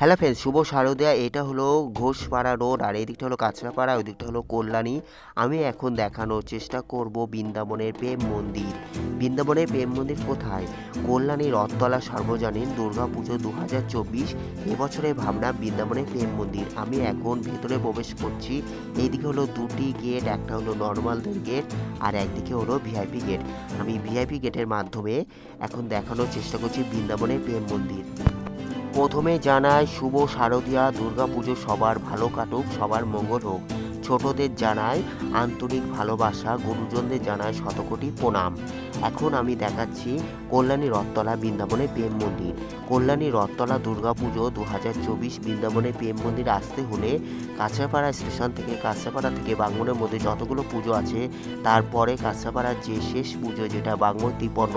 Hello friends শুভ শারদিয়া। এটা হলো Ghoshpara road, আর এই দিকটা হলো কাঁচরাপাড়া, ওই দিকটা হলো কল্যাণী। আমি এখন দেখানোর চেষ্টা করব বৃন্দাবনের প্রেম মন্দির। বৃন্দাবনের প্রেম মন্দির কোথায়? কল্যাণী রথতলা সর্বজনীন দুর্গা পুজো দু হাজার চব্বিশ, এবছরের ভাবনা বৃন্দাবনের প্রেম মন্দির। আমি এখন ভেতরে প্রবেশ করছি। এইদিকে হলো দুটি গেট একটা হলো নর্মালদের গেট আর একদিকে হলো ভিআইপি গেট আমি ভিআইপি গেটের মাধ্যমে এখন দেখানোর চেষ্টা করছি বৃন্দাবনের প্রেম মন্দির। প্রথমে জানাই শুভ শারদীয়া দুর্গাপুজো সবার ভালো কাটুক, সবার মঙ্গল হোক। ছোটদের জানাই আন্তরিক ভালোবাসা, গুরুজনদের জানাই শতকোটি প্রণাম। এখন আমি দেখাচ্ছি কল্যাণী রথতলা বৃন্দাবনে প্রেম মন্দির। কল্যাণী রথতলা দুর্গাপুজো দু হাজার চব্বিশ বৃন্দাবনে প্রেম মন্দির আসতে হলে কাঁচরাপাড়া স্টেশন থেকে কাঁচরাপাড়া থেকে বাংমনের মধ্যে যতগুলো পুজো আছে, তারপরে কাঁচরাপাড়ার যে শেষ পুজো, যেটা বাংমর তিপন্ন,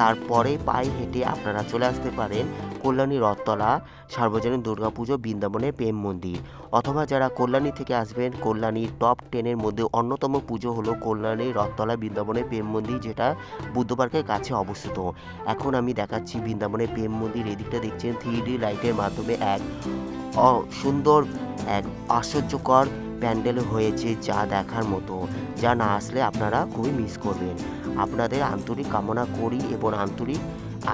তারপরে পায়ে হেঁটে আপনারা চলে আসতে পারেন কল্যাণী রথতলা, সার্বজনীন দুর্গাপুজো বৃন্দাবনের প্রেম মন্দির। অথবা যারা কল্যাণী থেকে আসবেন, কল্যাণীর টপ টেনের মধ্যে অন্যতম পুজো হলো কল্যাণী রথতলা বৃন্দাবনের প্রেম মন্দির, যেটা বুদ্ধ পার্কের কাছে অবস্থিত। এখন আমি দেখাচ্ছি বৃন্দাবনের প্রেম মন্দির, এদিকটা দেখছেন থ্রি লাইটের মাধ্যমে এক সুন্দর, এক আশ্চর্যকর প্যান্ডেল হয়েছে যা দেখার মতো, যা না আসলে আপনারা খুবই মিস করবেন। আপনাদের আন্তরিক কামনা করি এবং আন্তরিক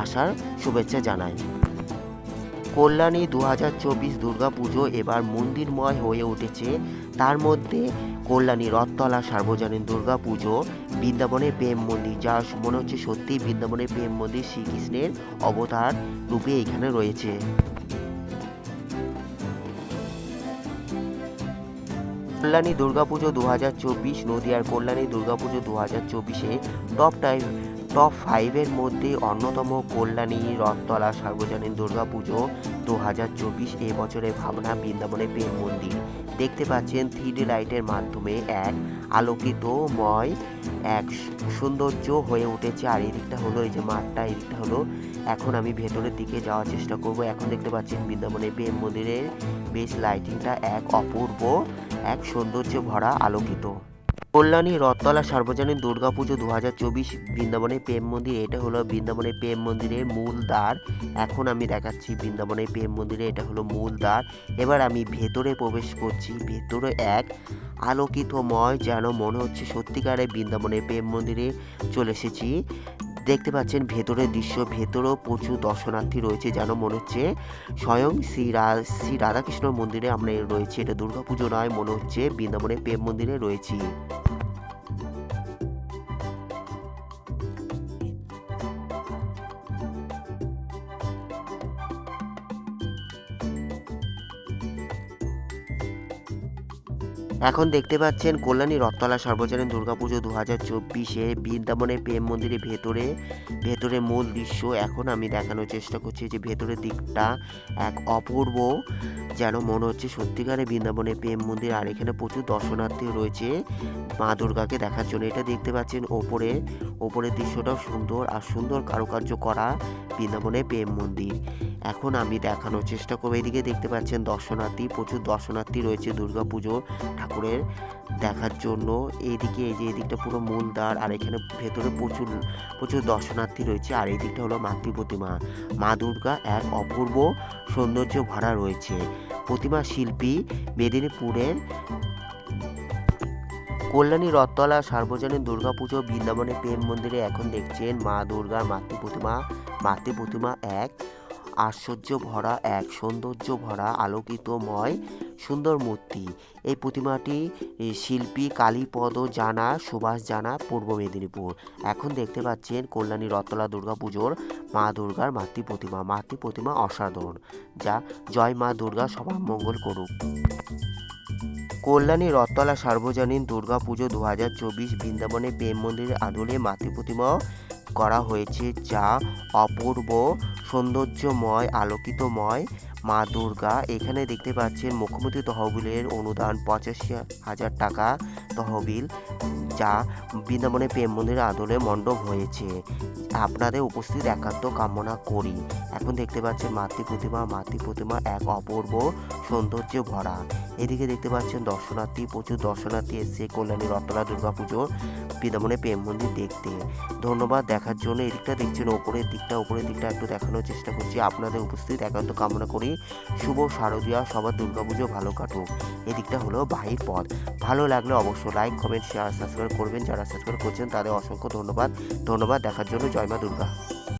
আসার শুভেচ্ছা জানাই। কল্যাণী দু হাজার চব্বিশ দুর্গা পুজো এবার মন্দিরময় হয়ে উঠেছে। তার মধ্যে কল্যাণী রথতলা, সার্বজনীন দুর্গা পুজো বৃন্দাবনের প্রেম মন্দির, যা মনে হচ্ছে সত্যি বৃন্দাবনের প্রেম মন্দির শ্রীকৃষ্ণের অবতার রূপে এখানে রয়েছে। কল্যাণী দুর্গাপুজো দু হাজার চব্বিশ, নদিয়ার কল্যাণী দুর্গাপুজো দু হাজার চব্বিশে, টপ টাইম টপ ফাইভের মধ্যে অন্যতম কল্যাণী, রথতলা, সার্বজনীন দুর্গাপুজো দু হাজার চব্বিশ এ বছরের ভাবনা বৃন্দাবনে প্রেম মন্দির। দেখতে পাচ্ছেন থ্রি লাইটের মাধ্যমে এক আলোকিতময় এক সৌন্দর্য হয়ে উঠেছে। আর এদিকটা হলো, এই যে মাঠটা, এদিকটা হলো, এখন আমি ভেতরের দিকে যাওয়ার চেষ্টা করব। এখন দেখতে পাচ্ছেন বৃন্দাবনে প্রেম মন্দিরের বেশ লাইটিংটা এক অপূর্ব, এক সৌন্দর্য ভরা আলোকিত। কল্যাণী, রথতলা, সার্বজনীন দুর্গাপুজো দু হাজার চব্বিশ বৃন্দাবনের প্রেম মন্দির, এটা হলো বৃন্দাবনের প্রেম মন্দিরের মূল দ্বার। এখন আমি দেখাচ্ছি বৃন্দাবনের প্রেম মন্দিরে এটা হলো মূল দ্বার। এবার আমি ভেতরে প্রবেশ করছি, ভেতরে এক আলোকিতময় যেন মনে হচ্ছে সত্যিকারে বৃন্দাবনের প্রেম মন্দিরে চলে এসেছি। দেখতে পাচ্ছেন ভেতরের দৃশ্য, ভেতরেও প্রচুর দর্শনার্থী রয়েছে যেন মনে হচ্ছে। স্বয়ং শ্রী শ্রী রাধাকৃষ্ণ মন্দিরে আমরা রয়েছি। এটা দুর্গাপুজো নয়, মনে হচ্ছে বৃন্দাবনের প্রেম মন্দিরে রয়েছি। এখন দেখতে পাচ্ছেন কল্যাণী রথতলা সার্বজনীন দুর্গাপুজো দু হাজার চব্বিশে বৃন্দাবনের প্রেম মন্দিরের ভেতরে ভেতরে মূল দৃশ্য। এখন আমি দেখানোর চেষ্টা করছি যে ভেতরের দিকটা এক অপূর্ব, যেন মনে হচ্ছে সত্যিকারে বৃন্দাবনের প্রেম মন্দির। আর এখানে প্রচুর দর্শনার্থী রয়েছে মা দুর্গাকে দেখার জন্য। এটা দেখতে পাচ্ছেন ওপরে, ওপরের দৃশ্যটাও সুন্দর আর সুন্দর কারুকার্য করা বৃন্দাবনের প্রেম মন্দির। এখন আমি দেখানোর চেষ্টা করব। এদিকে দেখতে পাচ্ছেন দর্শনার্থী, প্রচুর দর্শনার্থী রয়েছে দুর্গাপুজো ঠাকুরের দেখার জন্য। এইদিকে এই যে এদিকটা পুরো মূল দ্বার আর এখানে ভেতরে প্রচুর প্রচুর দর্শনার্থী রয়েছে। আর এই দিকটা হলো মাতৃ প্রতিমা মা দুর্গা এক অপূর্ব সৌন্দর্য ভরা রয়েছে। প্রতিমা শিল্পী মেদিনীপুরের কল্যাণী রথতলা সার্বজনীন দুর্গাপুজো বৃন্দাবনে প্রেম মন্দিরে এখন দেখছেন মা দুর্গার মাতৃ প্রতিমা মাতৃ প্রতিমা এক আশ্চর্য ভরা, এক সৌন্দর্য ভরা, আলোকিতময় সুন্দর মূর্তি। এই প্রতিমাটি শিল্পী কালীপদ জানা, সুভাষ জানা, পূর্ব মেদিনীপুর। এখন দেখতে পাচ্ছেন কল্যাণী রথতলা দুর্গাপুজোর মা দুর্গার মাতৃ প্রতিমা। মাতৃ প্রতিমা অসাধারণ। যা জয় মা দুর্গা, সবার মঙ্গল করুক। কল্যাণী রথতলা সার্বজনীন দুর্গা পুজো দু হাজার চব্বিশ বৃন্দাবনে প্রেম মন্দিরের আদলে মাতৃ প্রতিমাও করা হয়েছে। যা অপূর্ব, সৌন্দর্যময়, আলোকিতময় মা দুর্গা এখানে দেখতে পাচ্ছেন মুখ্যমন্ত্রী তহবিলের অনুদান পঁচাশি হাজার টাকা তহবিল, যা বৃন্দাবনে প্রেম মন্দিরের আদলে মণ্ডপ হয়েছে। আপনাদের উপস্থিত একান্ত কামনা করি। এখন দেখতে পাচ্ছেন মাতৃ প্রতিমা মাতৃ প্রতিমা এক অপূর্ব সৌন্দর্য ভরা। এদিকে দেখতে পাচ্ছেন দর্শনার্থী, প্রচুর দর্শনার্থী এসছে, কল্যাণী, রত্তলা দুর্গা পুজো বৃন্দাবনে প্রেম মন্দির দেখতে। ধন্যবাদ দেখার জন্য। এদিকটা দেখছেন, ওপরের দিকটা ওপরের দিকটা একটু দেখানোর চেষ্টা করছি। আপনাদের উপস্থিত একান্ত কামনা করি। করি শুভ শারদীয়া, সবার দুর্গাপুজো ভালো কাটুক। এদিকটা হলো বাহির পথ। ভালো লাগলে অবশ্যই লাইক কমেন্ট শেয়ার সাবস্ক্রাইব করবেন। যারা সাবস্ক্রাইব করছেন তাদের অসংখ্য ধন্যবাদ। ধন্যবাদ, দেখার জন্য জয় মা দুর্গা।